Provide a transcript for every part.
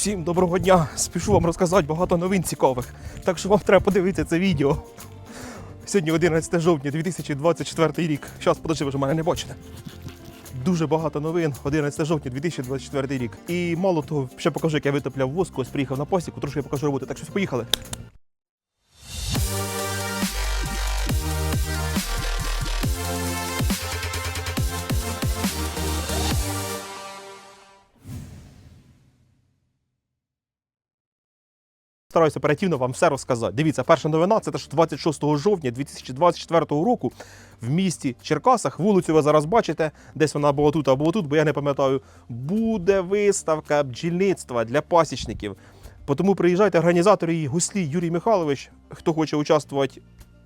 Всім доброго дня! Спішу вам розказати багато новин цікавих. Так що вам треба подивитися це відео. Сьогодні 11 жовтня 2024 рік. Зараз, подожди, ви ж мене не бачите. Дуже багато новин. 11 жовтня 2024 рік. І мало того, ще покажу, як я витопляв воску. Ось приїхав на посіку, трошки покажу роботи. Так що поїхали. Стараюся оперативно вам все розказати. Дивіться, перша новина це те, що 26 жовтня 2024 року в місті Черкасах, вулицю ви зараз бачите, десь вона або тут, або тут, бо я не пам'ятаю, буде виставка бджільництва для пасічників. Тому приїжджайте, організатор її гуслі Юрій Михайлович. Хто хоче участвувати,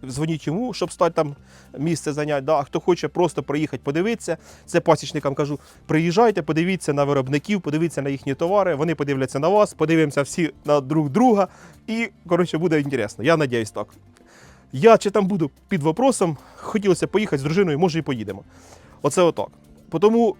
дзвоніть йому, щоб стати там місце зайняти. Да, а хто хоче просто приїхати подивитися, це пасічникам кажу: приїжджайте, подивіться на виробників, подивіться на їхні товари, вони подивляться на вас, подивимося всі на друг друга. І, коротше, буде інтересно. Я надіюсь так. Я чи там буду під вопросом, хотілося поїхати з дружиною, може і поїдемо. Оце отак. Тому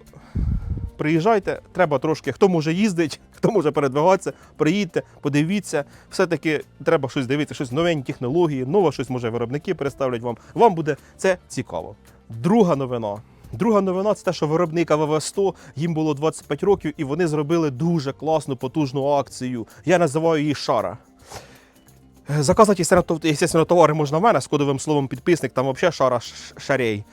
приїжджайте, треба трошки, хто може їздить, хто може передвигатися, приїдьте, подивіться. Все-таки треба щось дивитися, щось новенькі технології, нове щось може виробники представлять вам. Вам буде це цікаво. Друга новина. Друга новина це те, що виробник АВВ-100, їм було 25 років, і вони зробили дуже класну, потужну акцію. Я називаю її Шара. Заказати, естественно, товари можна в мене з кодовим словом підписник, там взагалі шара шарей.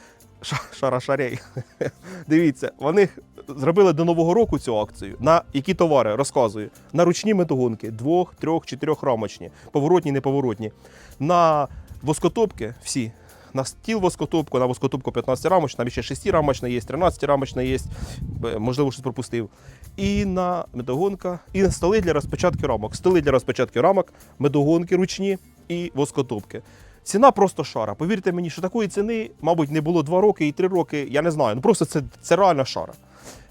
Ша- Шара шарей. Дивіться, вони зробили до Нового року цю акцію. На які товари розказую? На ручні метогонки, двох, трьох, чотирьох рамочні, поворотні, неповоротні. На воскотопки всі. На стіл воскотопку, на воскотопку 15 рамочна, ще 6 рамочна є, 13 рамочна є, можливо, щось пропустив. І на медогонка, і на столи для розпечатки рамок. Столи для розпечатки рамок, медогонки ручні і воскотопки. Ціна просто шара. Повірте мені, що такої ціни, мабуть, не було 2 роки і 3 роки. Я не знаю. Ну просто це, це реальна шара.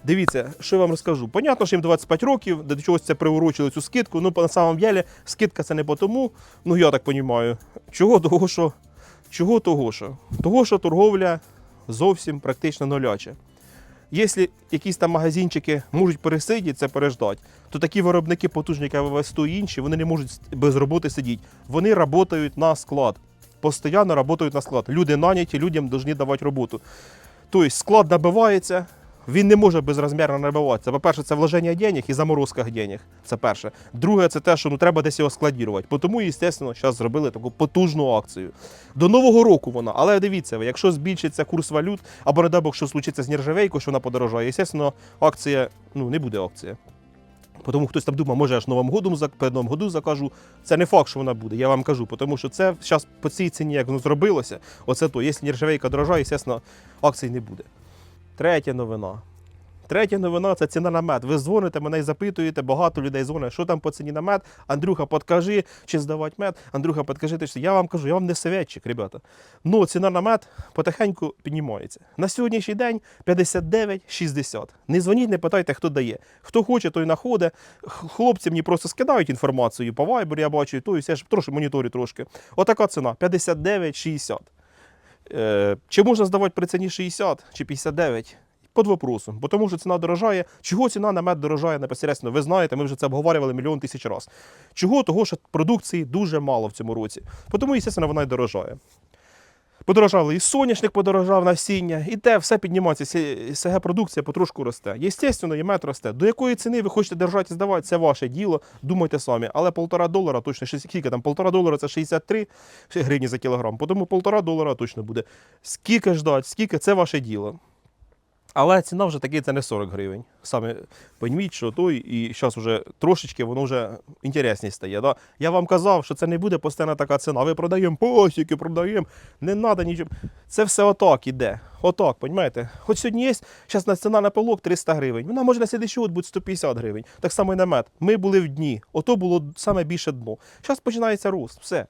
Дивіться, що я вам розкажу. Понятно, що їм 25 років, до чогось це приурочили цю скидку. Ну, на самом деле, скидка це не по тому, ну я так розумію. Чого того, що чого того, що? Того, що торговля зовсім практично нуляча. Якщо якісь там магазинчики можуть пересидіти, це переждати, то такі виробники потужні, як АВВ-100 і інші, вони не можуть без роботи сидіти. Вони працюють на склад. Постійно працюють на склад. Люди наняті, людям повинні давати роботу. Тобто склад набивається, він не може безрозмірно набиватися. По-перше, це вложення денег і заморозка денег. Це перше. Друге, це те, що ну, треба десь його складірувати. Тому, звісно, зараз зробили таку потужну акцію. До Нового року вона. Але дивіться, якщо збільшиться курс валют, або не дай Бог, що случиться з нержавейкою, що вона подорожає, звісно, акція ну, не буде акція. Тому хтось там думає, може аж Новим годом перед Новим году закажу. Це не факт, що вона буде, я вам кажу, тому що це зараз по цій ціні, як воно зробилося, оце то. Якщо нержавейка дорожає, звісно, акцій не буде. Третя новина. Третя новина це ціна на мед. Ви дзвоните мене і запитуєте, багато людей дзвонить, що там по ціні на мед. Андрюха, подкажи, чи здавати мед. Андрюха, подкажи, ти що. Я вам кажу, я вам не советчик, ребята. Ну, ціна на мед потихеньку піднімається. На сьогоднішній день 59,60. Не дзвоніть, не питайте, хто дає. Хто хоче, той находить. Хлопці мені просто скидають інформацію по Viber, я бачу, то і все ж трошки моніторю трошки. Отака ціна 59,60. Е, чи можна здавати при ціні 60 чи 59? Під вопросом, тому що ціна дорожає. Чого ціна на мед дорожає непосередньо? Ви знаєте, ми вже це обговорювали мільйон тисяч разів. Чого? Того, що продукції дуже мало в цьому році. Тому, звісно, вона й дорожає. Подорожали і соняшник подорожав насіння, і те все піднімається. СГ продукція потрошку росте. Єстественно, і мед росте. До якої ціни ви хочете держати і здавати, це ваше діло, думайте самі. Але полтора долара точно скільки там? Полтора долара це 63 гривні за кілограм. Тому полтора долара точно буде. Скільки ждать, скільки це ваше діло. Але ціна вже таки це не 40 гривень. Саме пойміть, що той, і зараз вже трошечки воно вже інтересніше стає. Да? Я вам казав, що це не буде постійна така ціна. Ви продаємо посіки, продаємо. Не треба нічого. Це все отак іде. Отак, розумієте? Хоч сьогодні є зараз ціна на пилок 300 гривень. Вона може на слідчий год бути 150 гривень. Так само і на мед. Ми були в дні. Ото було саме більше дно. Зараз починається рост. Все.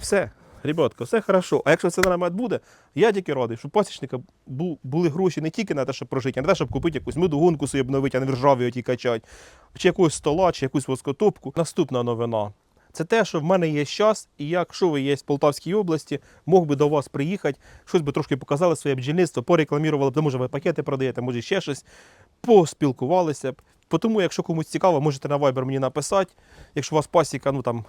Все. Ребятка, все хорошо. А якщо це на мед буде, я тільки радий, щоб пасічника бу- були гроші не тільки на те, щоб прожити, а на те, щоб купити якусь медогонку собі обновити, а не ржаві оті качати, чи якогось стола, чи якусь воскотопку. Наступна новина. Це те, що в мене є час, і якщо ви є в Полтавській області, мог би до вас приїхати, щось би трошки показали своє бджільництво, порекламірували б, може ви пакети продаєте, може ще щось, поспілкувалися б. Тому, якщо комусь цікаво, можете на Viber мені написати. Якщо у вас пасіка, ну там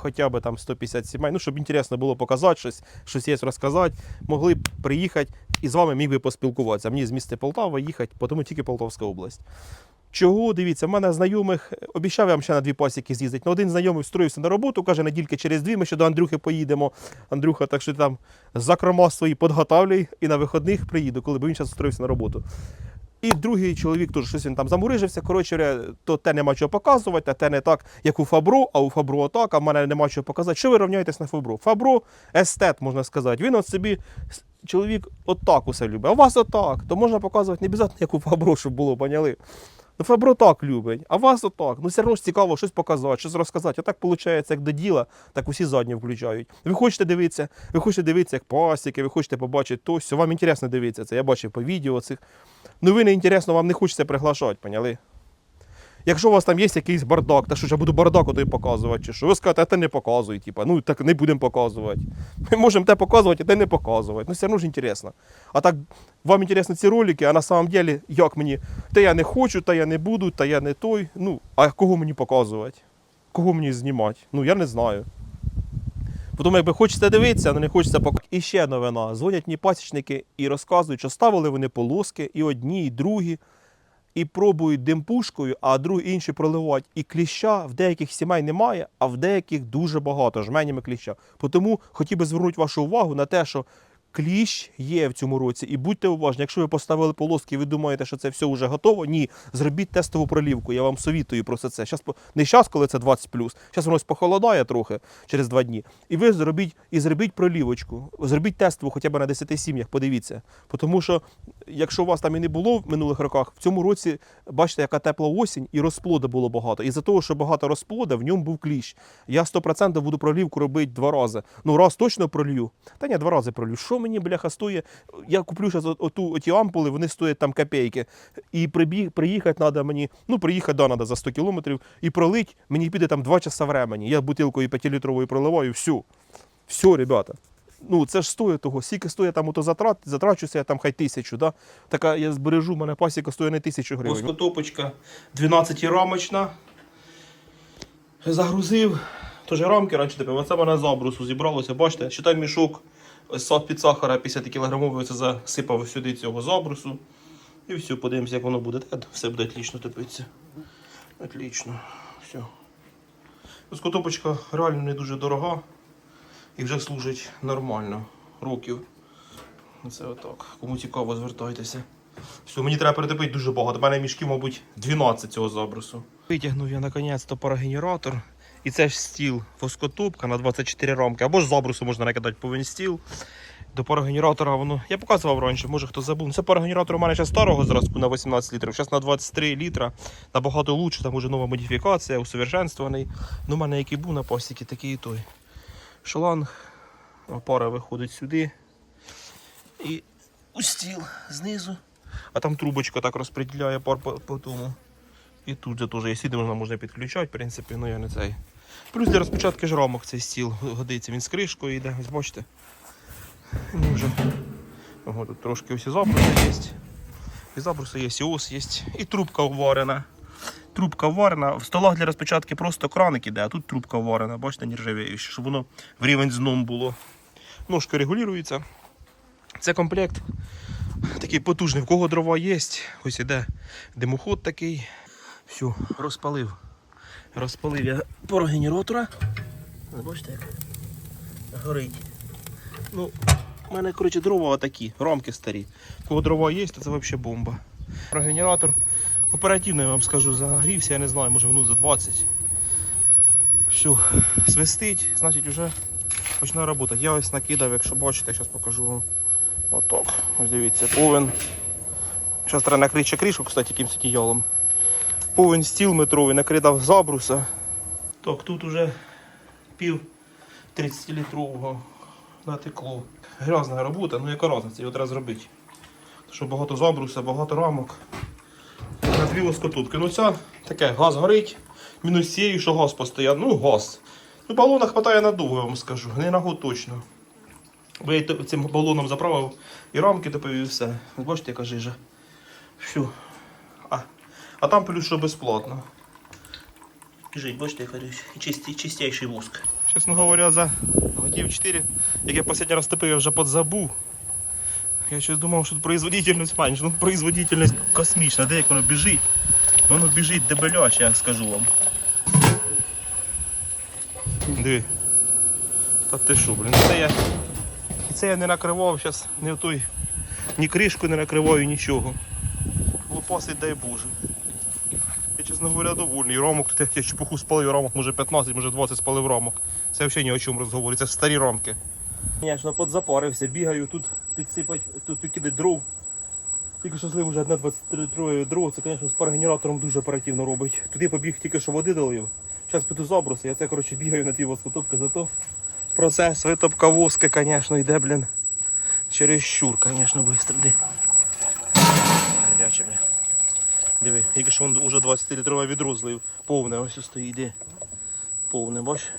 хоча б там 150 сімей, ну щоб інтересно було показати щось, щось є розказати, могли б приїхати і з вами міг би поспілкуватися. Мені з міста Полтава їхати, тому тільки Полтавська область. Чого? Дивіться, в мене знайомих обіцяв я вам ще на дві пасіки з'їздити. Ну, один знайомий встроївся на роботу, каже, недільки через дві ми ще до Андрюхи поїдемо. Андрюха, так що ти там закрома свої підготовлюй і на виходних приїду, коли бо він зараз встроївся на роботу. І другий чоловік теж щось він там замурижився. Коротше, то те нема чого показувати, а те не так, як у Фабро, а у Фабро отак, а в мене нема чого показати. Що ви рівняєтесь на Фабро? Фабро естет, можна сказати. Він от собі чоловік отак усе любить. А у вас отак. То можна показувати не обов'язково, як у Фабро, щоб було, поняли? Ну, Фабро так любить, а вас отак. Ну, все одно ж цікаво щось показати, щось розказати. А так виходить, як до діла, так усі задні включають. Ви хочете дивитися, ви хочете дивитися, як пасіки, ви хочете побачити то, все. Вам інтересно дивитися це. Я бачив по відео цих. Новини інтересно, вам не хочеться приглашати, поняли? Якщо у вас там є якийсь бардак, та що ж я буду бардак ото показувати, чи що? Ви скажете, а те не показуй, типа, ну так не будемо показувати. Ми можемо те показувати, а те не показувати. Ну все одно ж інтересно. А так вам інтересні ці ролики, а на самом деле, як мені, та я не хочу, та я не буду, та я не той. Ну, а кого мені показувати? Кого мені знімати? Ну я не знаю. Потім, якби хочеться дивитися, але не хочеться показувати. І ще новина. Дзвонять мені пасічники і розказують, що ставили вони полоски, і одні, і другі, і пробують димпушкою, а другі інші проливають. І кліща в деяких сімей немає, а в деяких дуже багато жменями кліща. Тому хотів би звернути вашу увагу на те, що кліщ є в цьому році. І будьте уважні, якщо ви поставили полоски і ви думаєте, що це все вже готово, ні, зробіть тестову пролівку. Я вам совітую про це. Щас, не зараз, коли це 20 зараз воно похолодає трохи через два дні. І ви зробіть і зробіть пролівочку. Зробіть тестову хоча б на 10 сім'ях, подивіться. Тому що, якщо у вас там і не було в минулих роках, в цьому році бачите, яка тепла осінь, і розплоду було багато. І за того, що багато розплода, в ньому був кліщ. Я 100% буду пролівку робити два рази. Ну, раз точно пролью. Та ні, два рази пролью. Що мені, бляха, стоїть? Я куплю зараз оту, оті ампули, вони стоять там копійки. І прибіг, приїхати треба мені, ну, приїхати да, треба за 100 кілометрів, і пролить, мені піде там 2 часа времени. Я бутилкою 5-літровою проливаю, все. Все, ребята. Ну, це ж стоїть того. Скільки стоїть там ото затрат, затрачуся я там хай тисячу, да? Така я збережу, мене пасіка стоїть не тисячу гривень. Воскотопочка 12 рамочна. Загрузив. Тож рамки раніше тепер. Оце мене забрусу зібралося. Бачите, ще там мішок з під сахара 50 кілограмовий це засипав сюди цього забрусу. І все, подивимося, як воно буде. Та все буде отлично топитися. Отлично. Все. Воскотопочка реально не дуже дорога і вже служить нормально. Років. Це отак. Кому цікаво, звертайтеся. Все, мені треба перетопити дуже багато. У мене мішків, мабуть, 12 цього забрусу. Витягнув я наконець-то парогенератор. І це ж стіл воскотопка на 24 рамки. Або ж забрусу можна накидати повен стіл. До парогенератора воно. Я показував раніше, може хто забув. Ну, Це парогенератор у мене ще старого зразку на 18 літрів. Зараз на 23 літра. Набагато лучше, там уже нова модифікація, усовершенствований. Ну, у мене який був на пасіки, такий і той. Шланг. Пара виходить сюди. І у стіл знизу. А там трубочка так розподіляє пар по тому. І тут же теж є сіди, можна, можна підключати, в принципі, ну я не цей. Плюс для розпочатки ж рамок цей стіл годиться, він з кришкою йде, ось бачите. Вже. Ого, тут трошки ось і забруси є. І забруси є, і ос є. І трубка вварена. Трубка вварена. В столах для розпочатки просто краник іде, а тут трубка вварена, бачите, нержавіюча, щоб воно в рівень з дном було. Ножка регулюється. Це комплект такий потужний. В кого дрова є, ось іде димоход такий. Все, розпалив. Розпалив я парогенератора. Бачите, як горить. Ну, у мене, коротше, дрова отакі, рамки старі. Кого дрова є, то це взагалі бомба. Парогенератор оперативно, я вам скажу, загрівся, я не знаю, може минут за 20. Все, свистить, значить вже почне працювати. Я ось накидав, якщо бачите, зараз покажу вам. Отак. Ось дивіться, повен. Зараз треба накрити ще кришку, кстати, якимось одіялом. Повен стіл метровий, накидав забруса. Так, тут уже пів 30-літрового натекло. Грязна робота, ну яка разниця, його треба зробити. Що багато забруса, багато рамок. На дві лоскотутки. Ну ця таке, газ горить. Мінус цією, що газ постійно. Ну, газ. Ну, балона хватає надовго, я вам скажу. Не на год точно. Бо я цим балоном заправив і рамки топив і все. Бачите, яка жижа. Все. А, там плюс що безплатно. Біжить, бачите, чистий, чистейший воск. Чесно говоря, за годів 4, як я останній раз топив, я вже подзабув. Я щось думав, що тут производительність менше. Ну, производительність космічна, де як воно біжить. Воно біжить дебеляче, я скажу вам. Диви. Та ти що, блін, це я. І це я не накривав зараз в той. Ні кришку не накриваю, нічого. Лопасить, дай Боже. Чесно говоря, довольний. Рамок тут як я чепуху спалив, рамок може 15, може 20 спалив рамок. Це взагалі ні о чому розговорю, це старі рамки. Звісно, подзапарився, бігаю, тут підсипать, тут підкидать дров. Тільки що злив вже одне 23 дров, це, звісно, з парогенератором дуже оперативно робить. Туди побіг, тільки що води долив. Зараз піду заброси, я це коротше бігаю на ті воскотопки, зато процес витопка воски, звісно, йде, блін. Через щур, звісно, быстро. Диви, тільки що він вже 20 літрове відро злив. Повне, ось ось стоїть, де. Повне, бач.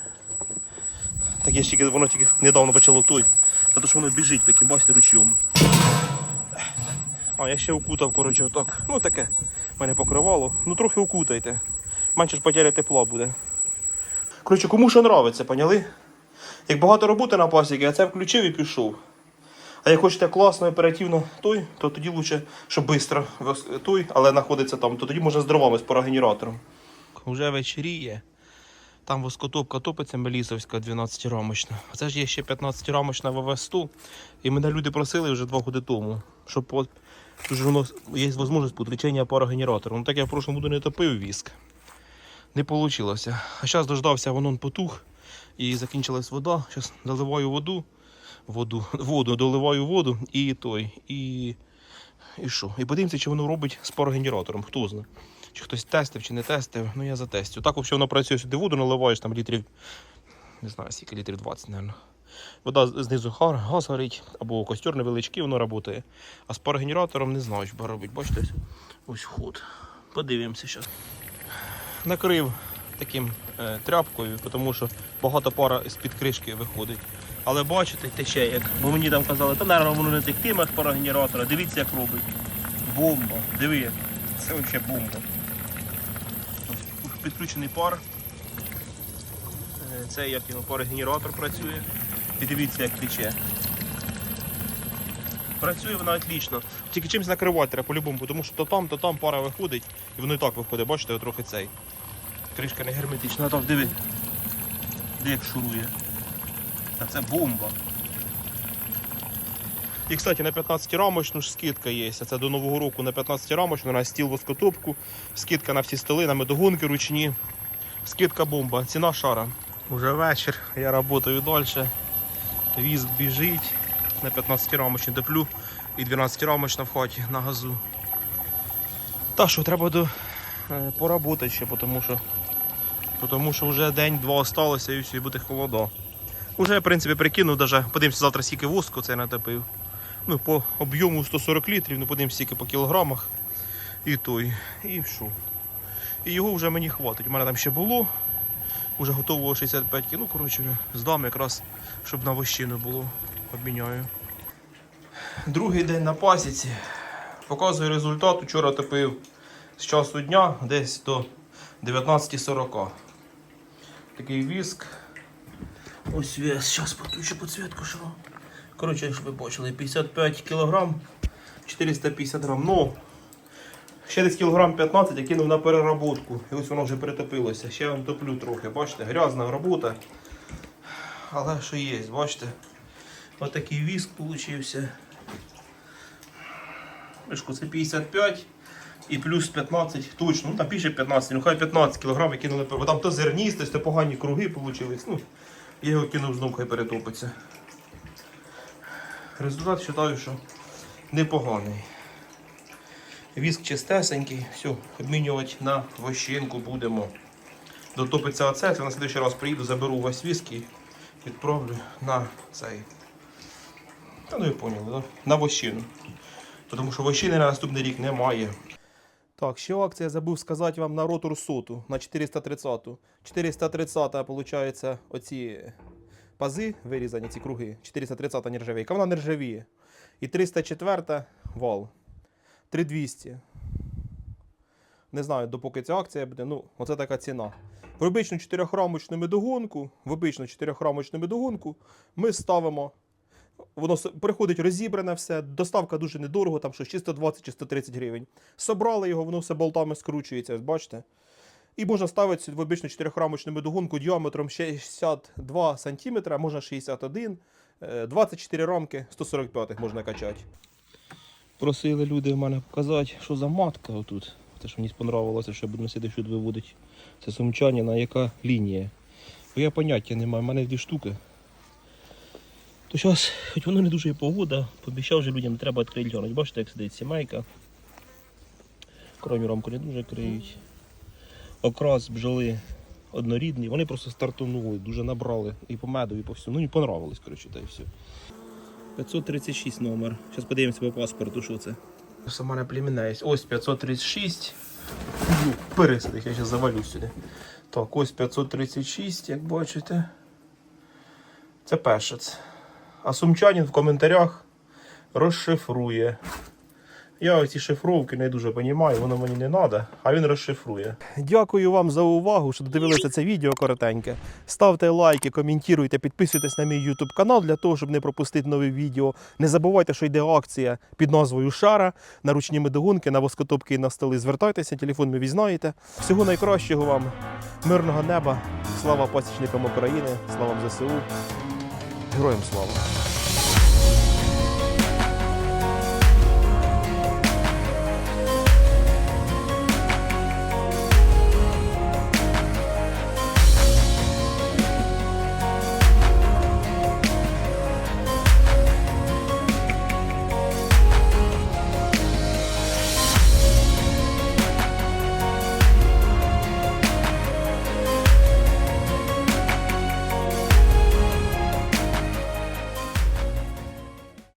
Так ж тільки, воно тільки недавно почало той. Та то що воно біжить, поки бачите, ручйом. А, я ще укутав, коротше, отак. Ну таке. Мене покривало. Ну трохи укутайте. Менше ж потеря тепла буде. Коротше, кому що нравиться, поняли? Як багато роботи на пасіки, я це включив і пішов. А як хочете класно, оперативно той, то тоді лучше, щоб швидко той, але знаходиться там, то тоді можна з дровами, з парогенератором. Уже вечеріє. Там воскотопка топиться Мелісовська 12-рамочна. А це ж є ще 15-рамочна ВВ-100. І мене люди просили вже два роки тому, щоб тут же воно є можливість підключення парогенератора. Ну так я в прошлому году не топив віск. Не вийшло. А зараз дождався, воно потух і закінчилась вода. Зараз заливаю воду, воду, воду, доливаю воду і той. І, і що? І подивимося, чи воно робить з парогенератором. Хто знає. Чи хтось тестив, чи не тестив. Ну я затестю. Так воно працює сюди воду наливаєш там літрів. Не знаю, скільки літрів 20, мабуть. Вода знизу газ горить, або костер невеличкий, воно працює. А з парогенератором не знаю, що робить. Бачите, ось ход. Подивимося зараз. Накрив таким е, тряпкою, тому що багато пара з-під кришки виходить. Але бачите, тече як. Бо мені там казали, та наверное, воно не тектиме з парогенератора. Дивіться, як робить. Бомба. Диви. Це взагалі бомба. Підключений пар. Е, Це як його парогенератор працює. І дивіться, як тече. Працює вона отлично. Тільки чимось накривати треба по-любому, тому що то там, то там пара виходить, і воно і так виходить, бачите, трохи цей. Кришка не герметична, там диви. Де як шурує. Та це бомба. І, кстати, на 15 рамочну ж скидка є. Це до Нового року на 15 рамочну, на стіл воскотопку, скидка на всі столи, на медогонки ручні. Скидка бомба, ціна шара. Уже вечір, я працюю далі. Візк біжить. На 15 рамочну доплю і 12 рамочна в хаті на газу. Та що, треба до, е, поработати ще, тому що, тому що вже день-два осталося і все, буде холода. Уже, в принципі, прикинув, даже, подивимося завтра скільки воску це натопив. Ну, по об'єму 140 літрів, ну подивимося скільки по кілограмах. І той. І що. І його вже мені хватить. У мене там ще було. Уже готово 65 кг. Ну, коротше, здам якраз, щоб на вощину було. Обміняю. Другий день на пасіці. Показую результат. Вчора топив з часу дня десь до 19.40. Такий віск. Ось вес. Зараз підключу підсвітку, що. Коротше, щоб ви бачили, 55 кг, 450 грам. Ну, ще десь кілограм 15 я кинув на переработку. І ось воно вже перетопилося. Ще я вам топлю трохи. Бачите, грязна робота. Але що є, бачите? Отакий віск. Вишку, це 55 і плюс 15 точно. Ну там більше 15, ну хай 15 кг кинули. Бо там то зерністість, то погані круги вийшли. Ну, я його кинув знову, хай перетопиться. Результат вважаю, що непоганий. Віск чистесенький, все, обмінювати на вощинку будемо. Дотопиться оце, це на наступний раз приїду, заберу весь віск і відправлю на цей. Та ну ви поняли, да? на вощину. Тому що вощини на наступний рік немає. Так, ще акція забув сказати вам на ротор соту на 430. 430 виходить, оці пази вирізані, ці круги. 430 нержавійка, вона нержавіє. І 304 вал. 3200. Не знаю, допоки ця акція буде. Ну, оце така ціна. В обичну чотирьохрамочну медогонку, в обичну чотирьохрамочну медогонку ми ставимо. Воно приходить розібране все, доставка дуже недорого, там щось чи 120 чи 130 гривень. Собрали його, воно все болтами скручується, бачите. І можна ставити в обичну чотирьохрамочну медогонку діаметром 62 см, можна 61 е, 24 рамки 145 можна качати. Просили люди в мене показати, що за матка отут. Те, що мені сподобалося, що я буду носити, що виводить. Це сумчанина, яка лінія. Бо я поняття не маю, в мене дві штуки. То зараз, хоч воно не дуже і погода, пообіцяв вже людям, треба відкрити глянуть. Бачите, як сидить сімейка. Крайню рамку не дуже криють. Окрас бджоли однорідний. Вони просто стартанули, дуже набрали і по меду, і по всьому. Ну, мені понравилось, коротше, та і все. 536 номер. Зараз подивимося по паспорту, що це. Мене племінна є. Ось 536. Ну, я зараз завалюсь сюди. Так, ось 536, як бачите. Це першець. А сумчанин в коментарях розшифрує. Я ці шифровки не дуже розумію, воно мені не треба, а він розшифрує. Дякую вам за увагу, що додивилися це відео коротеньке. Ставте лайки, коментуйте, підписуйтесь на мій YouTube канал для того, щоб не пропустити нові відео. Не забувайте, що йде акція під назвою Шара на ручні медогонки, на воскотопки і на столи. Звертайтеся, телефон ви візнаєте. Всього найкращого вам, мирного неба, слава пасічникам України, слава ЗСУ. Героям слава!